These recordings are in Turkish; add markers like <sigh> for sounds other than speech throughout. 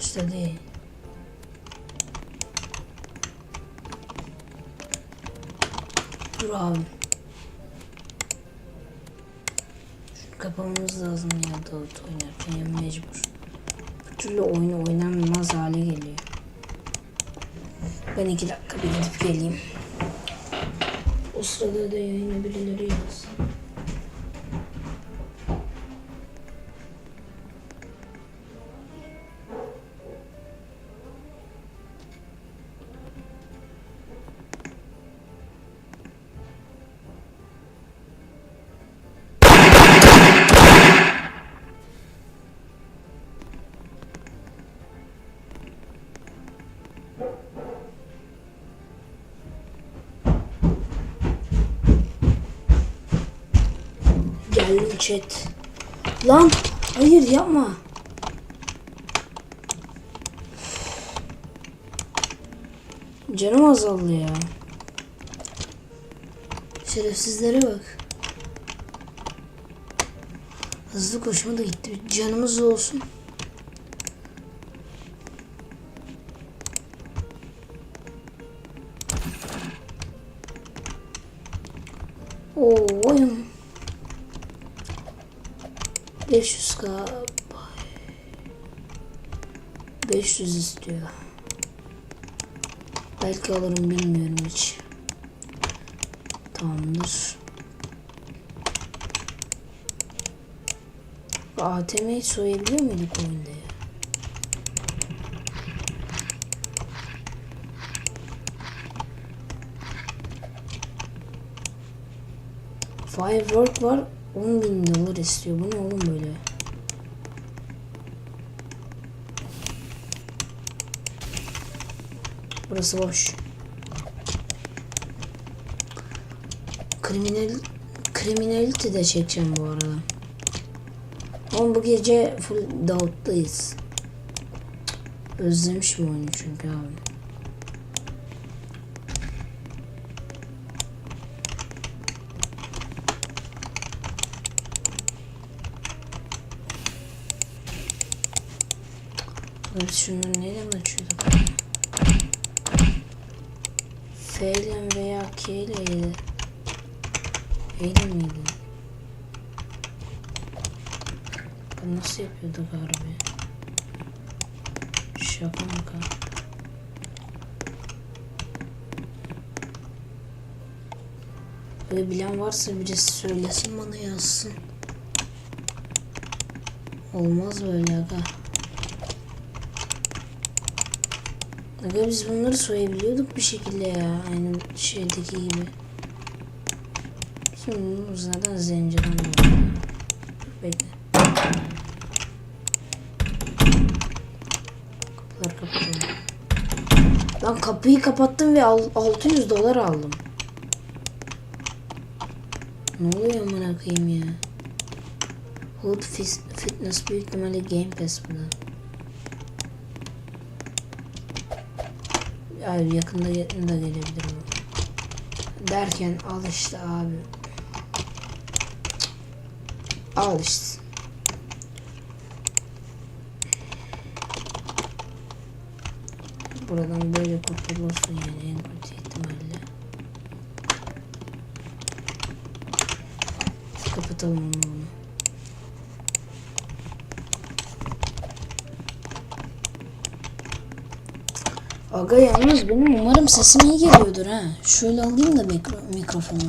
Üstte değil. Dur abi. Şunu kapamamız lazım ya Davut oynarken ya mecbur. Bir türlü oyunu oynanmaz hale geliyor. Ben iki dakika bir gidip geleyim. O sırada da yayına birileri yazsın. Chat. Lan hayır yapma. Canım azaldı ya. Şerefsizlere bak. Hızlı koşma da gitti. Canımız olsun. 500k 500 istiyor. Belki alırım bilmiyorum hiç. Tamamdır. ATM'yi soyabiliyor muyduk oyunda ya? Firework var 10 bin dolar istiyor. Bu ne oğlum böyle? Burası boş. Kriminal kriminalite de çekeceğim bu arada. Ama bu gece full Davut'tayız. Özlemişim oyunu çünkü abi. Biz şunları nereden açıyorduk? F ile veya K ile. E ile miydi? Bu nasıl yapıyorduk harbi? Şaka maka. Böyle bilen varsa birisi söylesin bana yazsın. Olmaz böyle aga. Aga biz bunları soyabiliyorduk bir şekilde ya. Aynı şeydeki gibi. Şimdi bunu zaten zenciden var. Bekle. Kapıları kapatalım. Lan kapıyı kapattım ve al- 600 dolar aldım. Ne oluyor amına koyayım ya? Hood Fitness büyük ihtimalle Game Pass bu. Abi yakında yakında gelebilir bu. Derken al işte abi. Al işte. Buradan böyle kurtulursun yani en kötü ihtimalle. Kapatalım onu. bunu. Aga yalnız benim umarım sesim iyi geliyordur ha. Şöyle alayım da mikro, mikrofonu.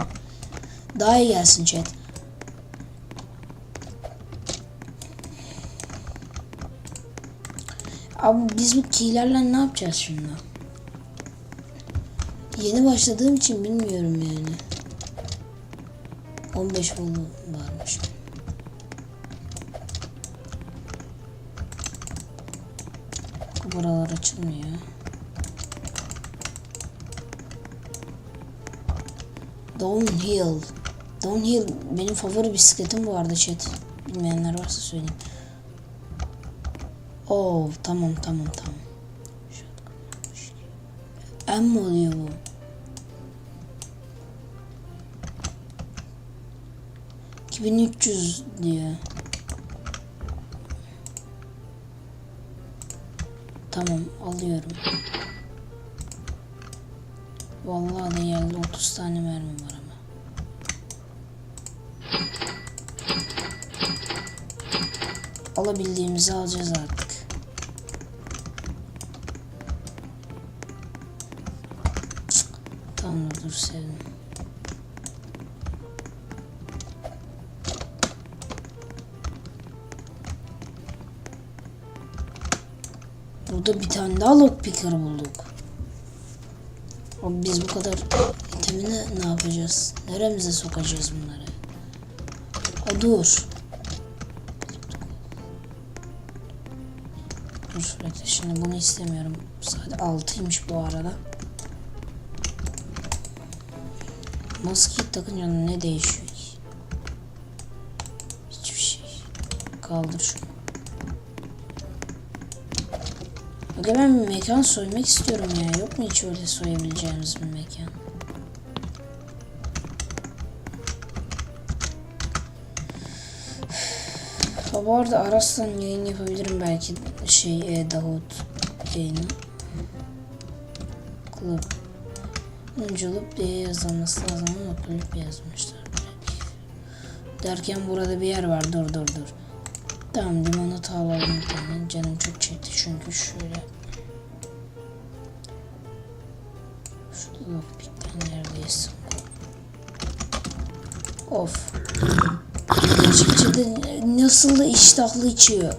Daha iyi gelsin chat. Abi biz bu keylerle ne yapacağız şimdi? Yeni başladığım için bilmiyorum yani. 15 oldu varmış. Buralar açılmıyor. Downhill. Downhill benim favori bisikletim bu arada chat. Bilmeyenler varsa söyleyeyim. Oo tamam tamam tamam. M mi oluyor bu? ...2300 diyor. Tamam alıyorum. Vallahi de geldi 30 tane mermi var ama. Alabildiğimizi alacağız artık. Tamam dur sevdim. Burada bir tane daha lockpicker bulduk. Biz bu kadar itemini ne yapacağız? Neremize sokacağız bunları? Ha dur. Dur bekle şimdi bunu istemiyorum. Saat 6'ymış bu arada. Maskeyi takınca ne değişiyor ki? Hiçbir şey. Kaldır şunu. Aga ben bir mekan soymak istiyorum ya. Yok mu hiç öyle soyabileceğimiz bir mekan? <sighs> Ha bu arada Aras'tan yayın yapabilirim belki şey e, Davut yayını. Club. Unculuk diye yazılması lazım ama kulüp yazmışlar. Derken burada bir yer var. Dur dur dur. Tamam limonata alalım bir. Canım çok çekti çünkü şöyle. Şu lockpick'ten neredeyiz? Of. Gerçekten nasıl da iştahlı içiyor.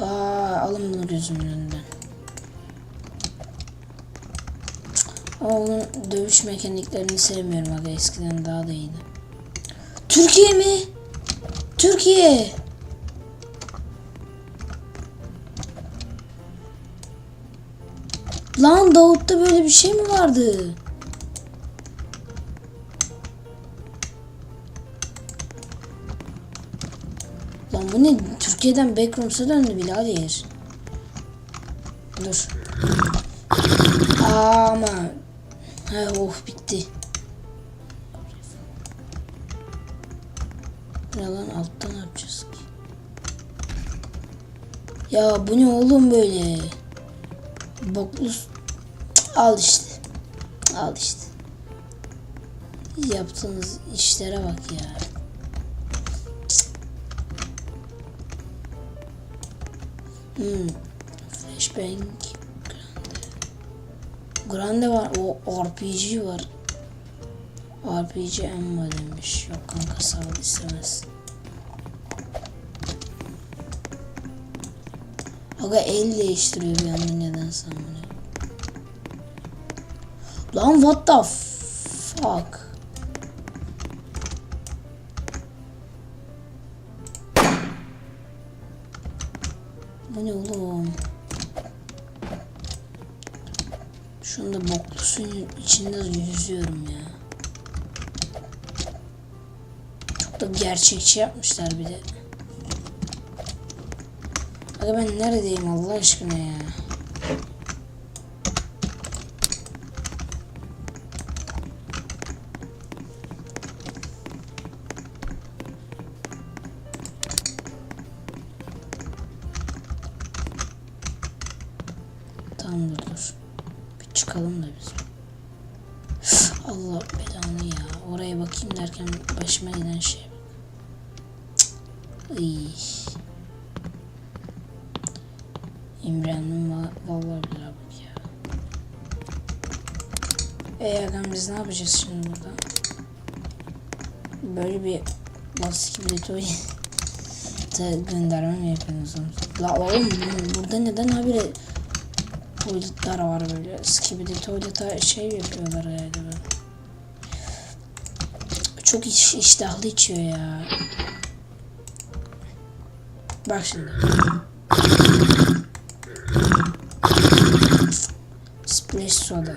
Aa, alın bunu gözümün önünden. Onun dövüş mekaniklerini sevmiyorum aga eskiden daha da iyiydi. Türkiye mi? Türkiye. Lan Davut'ta böyle bir şey mi vardı? Lan bu ne? Türkiye'den Backrooms'a döndü birader. Dur. Ama. He oh bitti. Ne lan altta yapacağız ki? Ya bu ne oğlum böyle? Boklu al işte. Al işte. Yaptığınız işlere bak ya. Hmm. Flashbang. Grande. Grande var. O RPG var. RPG Emma demiş. Yok kanka sağ ol istemez. Aga el değiştiriyor bir anda nedense amına. Lan what the fuck? Bu ne oğlum? Şu anda boklu suyun içinde yüzüyorum ya. Da gerçekçi yapmışlar bir de. Aga ben neredeyim Allah aşkına ya? Tamam dur. Bir çıkalım da biz. Allah belanı ya. Oraya bakayım derken başıma giden şey. Iy. İmrendim va vallahi billahi bak ya. E agam biz ne yapacağız şimdi burada? Böyle bir lastik biletoyu da gönderme mi yapıyorsunuz? La oğlum bu- burada neden habire tuvaletler var böyle skibidi tuvalete şey yapıyorlar böyle. Çok iş, iştahlı içiyor ya. Bak şimdi. Splash soda.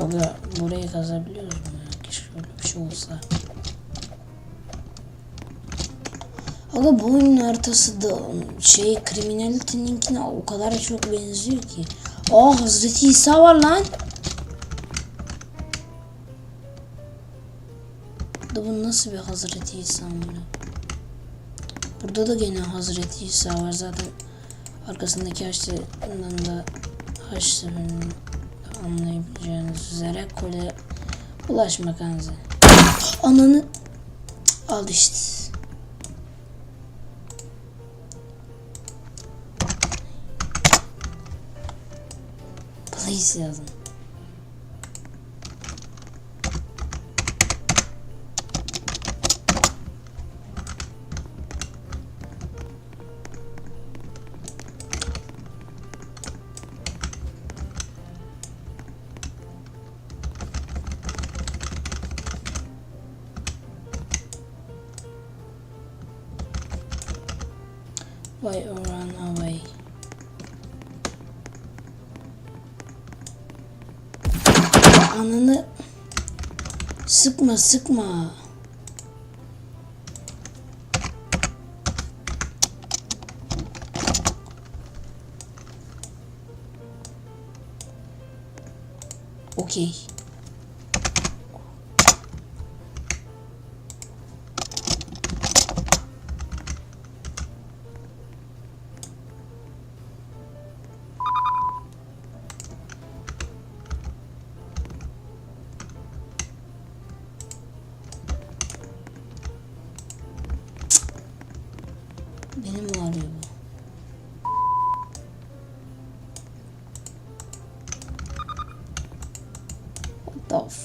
Burayı kazabiliyoruz mu ya? Keşke 5 olsa. Aga bu oyunun haritası da şey kriminalitininkine o kadar çok benziyor ki. Aa Hazreti İsa var lan. Da bu nasıl bir Hazreti İsa böyle? Burada da gene Hazreti İsa var zaten. Arkasındaki haçlarından da haçlarını anlayabileceğiniz üzere kole ulaşmak anzı. Ananı al işte. Please yazın. Why run away? Ananı sıkma sıkma. Okey. What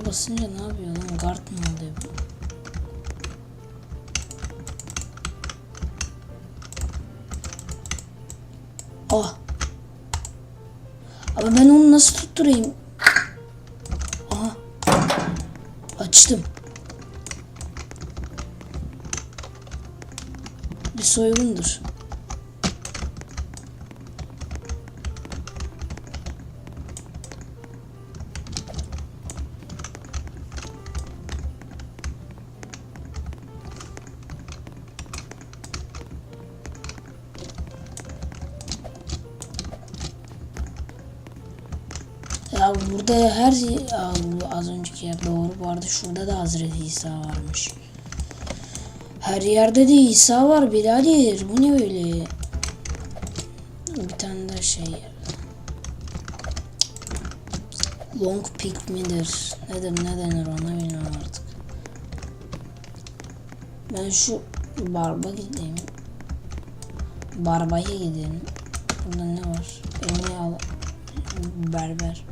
f- basınca ne yapıyor lan? Guard mı oluyor bu? Ah. Ama ben onu nasıl tutturayım? Aha. Açtım. Bir soygundur. Ya bu az önceki yer doğru bu arada şurada da Hazreti İsa varmış. Her yerde de İsa var birader. Bu ne öyle? Bir tane daha şey. Long pick midir? Nedir ne denir ona bilmiyorum artık. Ben şu barba gideyim. Barbaya gidelim. Burada ne var? Beni al. Berber.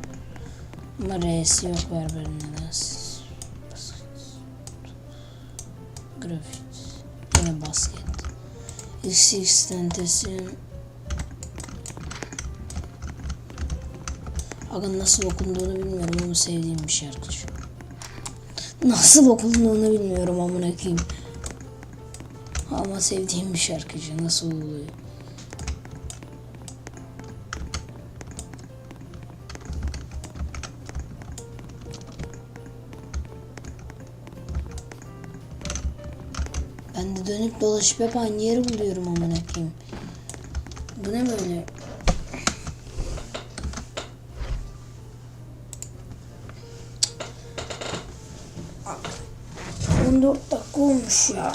R'si yok berberin nedense. Grafit. Yine basket. XX tentesin. Aga nasıl okunduğunu bilmiyorum ama sevdiğim bir şarkıcı. Nasıl okunduğunu bilmiyorum amına koyayım. Ama sevdiğim bir şarkıcı. Nasıl oluyor? Ben de dönüp dolaşıp hep aynı yeri buluyorum amına koyayım. Bu ne böyle? On dört dakika olmuş ya.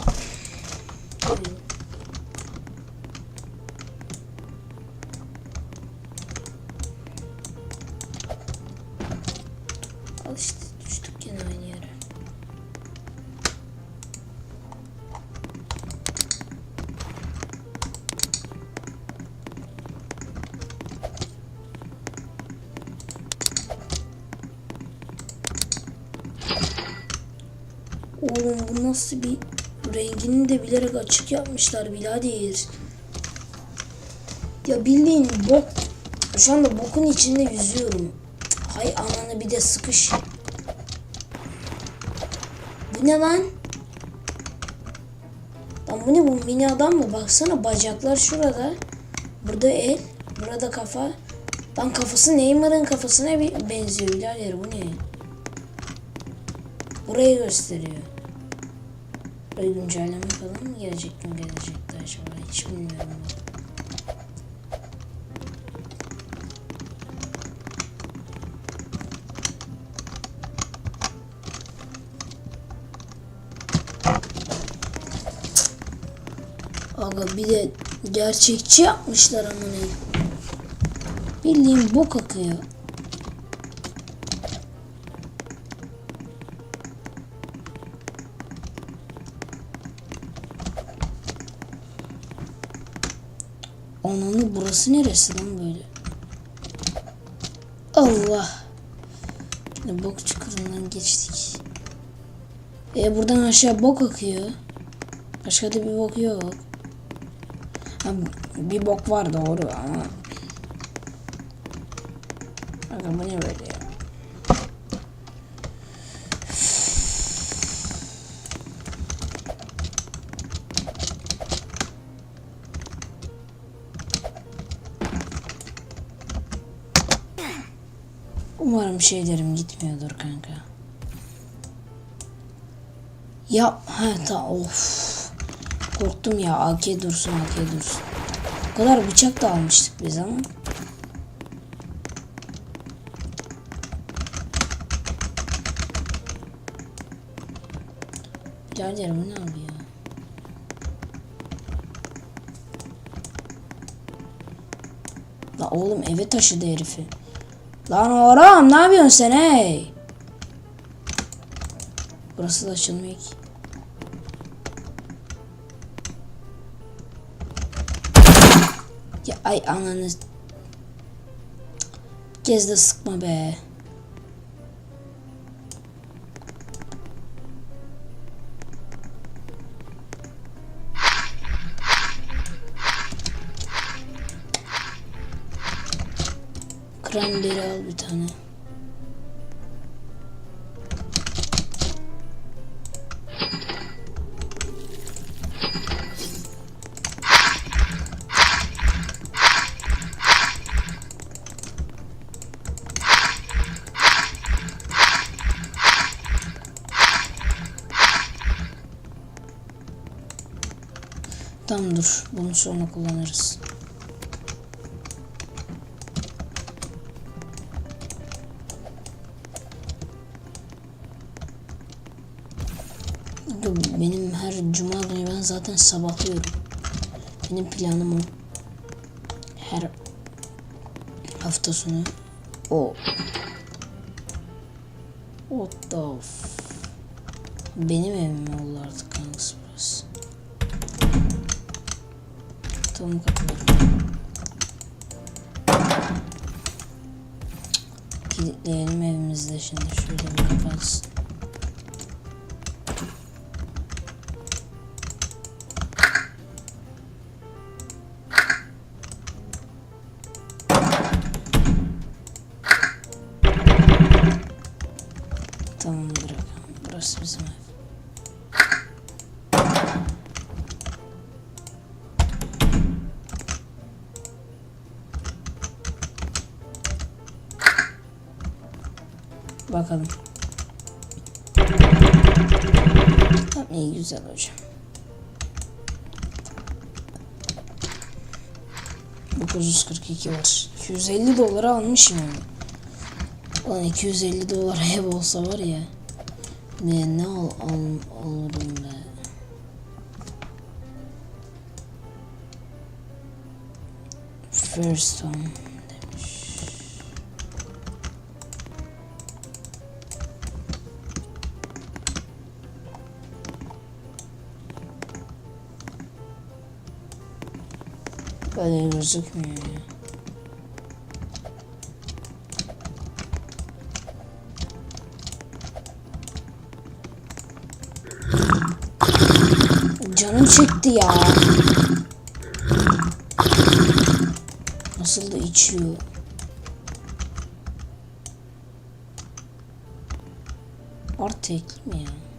Bu nasıl bir rengini de bilerek açık yapmışlar birader. Ya bildiğin bok. Şu anda bokun içinde yüzüyorum. Hay ananı bir de sıkış. Bu ne lan? Lan bu ne bu mini adam mı? Baksana bacaklar şurada. Burada el. Burada kafa. Lan kafası Neymar'ın kafasına bir benziyor birader bu ne? Burayı gösteriyor. Buraya güncelleme falan mı gelecek mi gelecekti acaba? Hiç bilmiyorum. Aga bir de gerçekçi yapmışlar amına. Bildiğin bok akıyor. Ananı burası neresi lan böyle? Allah. Ne bok çukurundan geçtik. E buradan aşağı bok akıyor. Başka da bir bok yok. Ha, bir bok var doğru ama. Bakın bu ne böyle Umarım şeylerim gitmiyordur kanka. Ya ha ta of. Korktum ya AK dursun AK dursun. O kadar bıçak da almıştık biz ama. Birader bu ne abi ya? La oğlum eve taşıdı herifi. Lan oğlum ne yapıyorsun sen hey? Burası da açılmıyor ki. Ya ay ananı. Kez de sıkma be. Kremleri al bir tane. Tamam dur. Bunu sonra kullanırız. Sabahlıyorum. Benim planım o. Her hafta sonu o. What the f- Benim evim oldu artık kankası burası? Tamam kapıları. Kilitleyelim evimizde şimdi. Şöyle bir kapatsın. İyi güzel hocam. 942 var. 250 dolara almışım onu. Ulan 250 dolar ev olsa var ya. Ne ne al, al, alırım be. First one Böyle gözükmüyor ya. canım çekti ya. Nasıl da içiyor. Artık mi ya?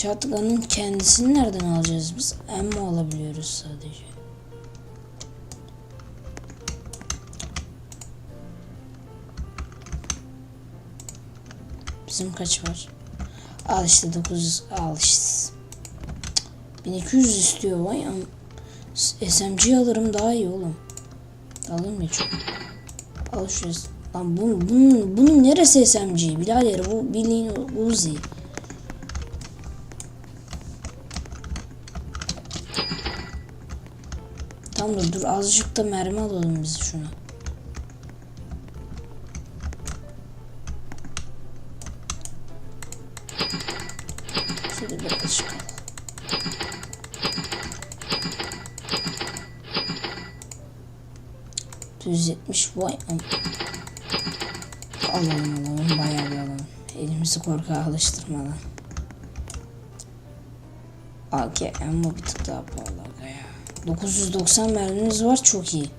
Shotgun'ın kendisini nereden alacağız biz? Ammo alabiliyoruz sadece. Bizim kaç var? Al işte 900 al işte. 1200 istiyor vay am. SMG alırım daha iyi oğlum. Alırım ya çok. Al şu Lan bu, bunun, bunun neresi SMG? Birader bu bildiğin Uzi. Tamam dur, dur azıcık da mermi alalım biz şuna. Şöyle birazcık al. Düz yetmiş vay. Alalım alalım bayağı bir alalım. Elimizi korkağa alıştırmadan. AK ama bir tık daha pahalı ya. 990 mermimiz var çok iyi.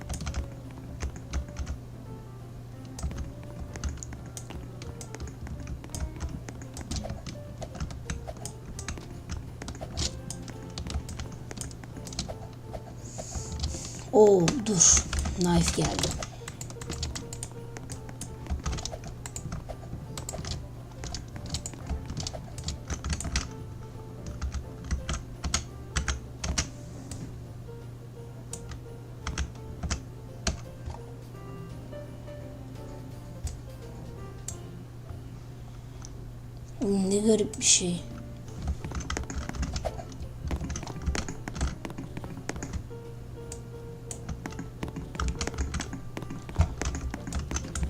Oo dur. Knife geldi. Garip bir şey.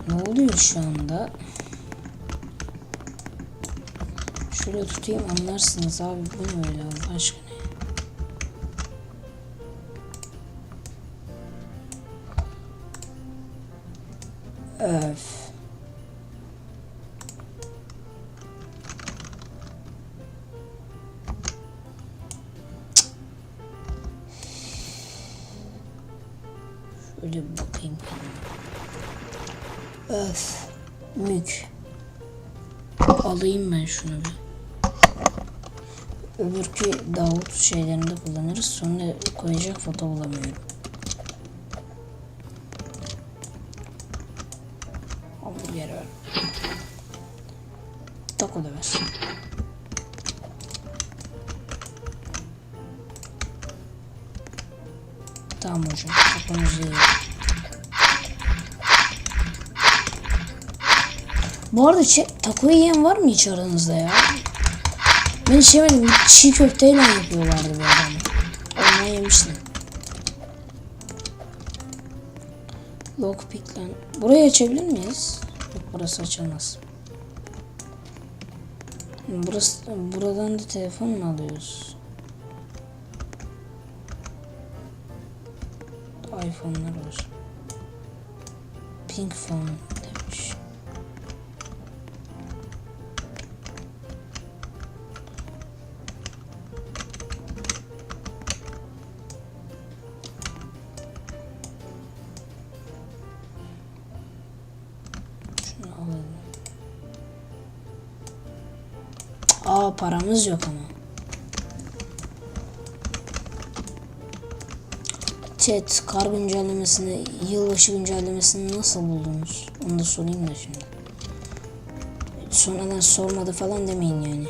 Ne oluyor şu anda? Şöyle tutayım anlarsınız abi bu ne öyle Allah aşkına. Öf. Bir bakayım. Öf. Mük. Alayım ben şunu bir. Öbürkü Davut şeylerinde kullanırız. Sonra koyacak foto bulamıyorum. Arada taco yiyen var mı hiç aranızda ya? Ben hiç yemedim. Çiğ köfteyle yapıyorlardı bu adamı. Ondan yemiştim. Lockpick lan. Burayı açabilir miyiz? Yok burası açılmaz. Burası, buradan da telefon mu alıyoruz? iPhone'lar var. Pink phone paramız yok ama. Chat kar güncellemesini, yılbaşı güncellemesini nasıl buldunuz? Onu da sorayım da şimdi. Sonradan sormadı falan demeyin yani.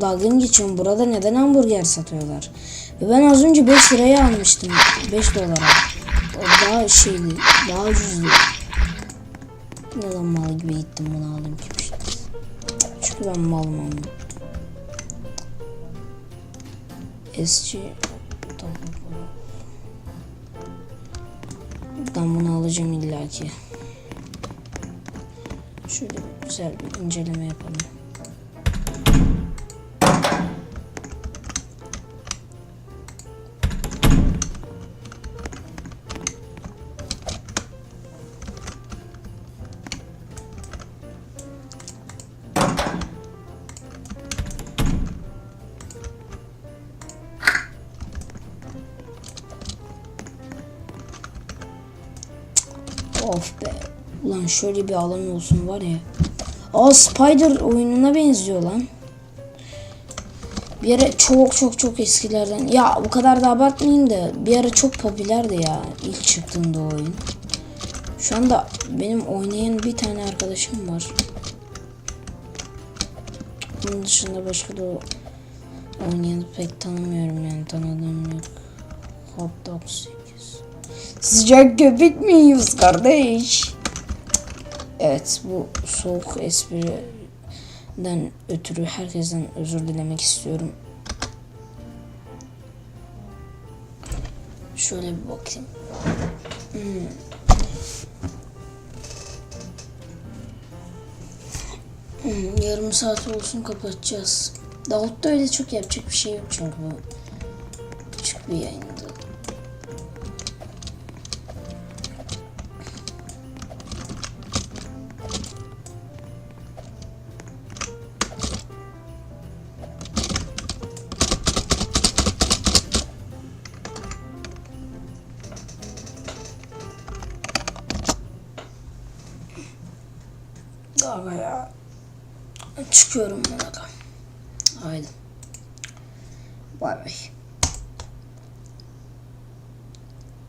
Dalga mı geçiyorum? Burada neden hamburger satıyorlar? Ben az önce 5 liraya almıştım. 5 dolara. Daha şeydi. Daha ucuzdu. Neden mal gibi gittim bunu aldım ki işte. Çünkü ben malım ama. Tamam. Buradan bunu alacağım illaki. Şöyle güzel bir inceleme yapalım. Of be. Ulan şöyle bir alan olsun var ya. Aa Spider oyununa benziyor lan. Bir ara çok çok çok eskilerden. Ya bu kadar da abartmayayım da bir ara çok popülerdi ya ilk çıktığında oyun. Şu anda benim oynayan bir tane arkadaşım var. Bunun dışında başka da oynayanı pek tanımıyorum yani tanıdığım yok. Hot dog 8. Sıcak köpek mi yiyoruz kardeş? Evet bu soğuk espriden ötürü herkesten özür dilemek istiyorum. Şöyle bir bakayım. Hmm. Hmm, yarım saat olsun kapatacağız. Davut'ta öyle çok yapacak bir şey yok çünkü bu küçük bir yayında.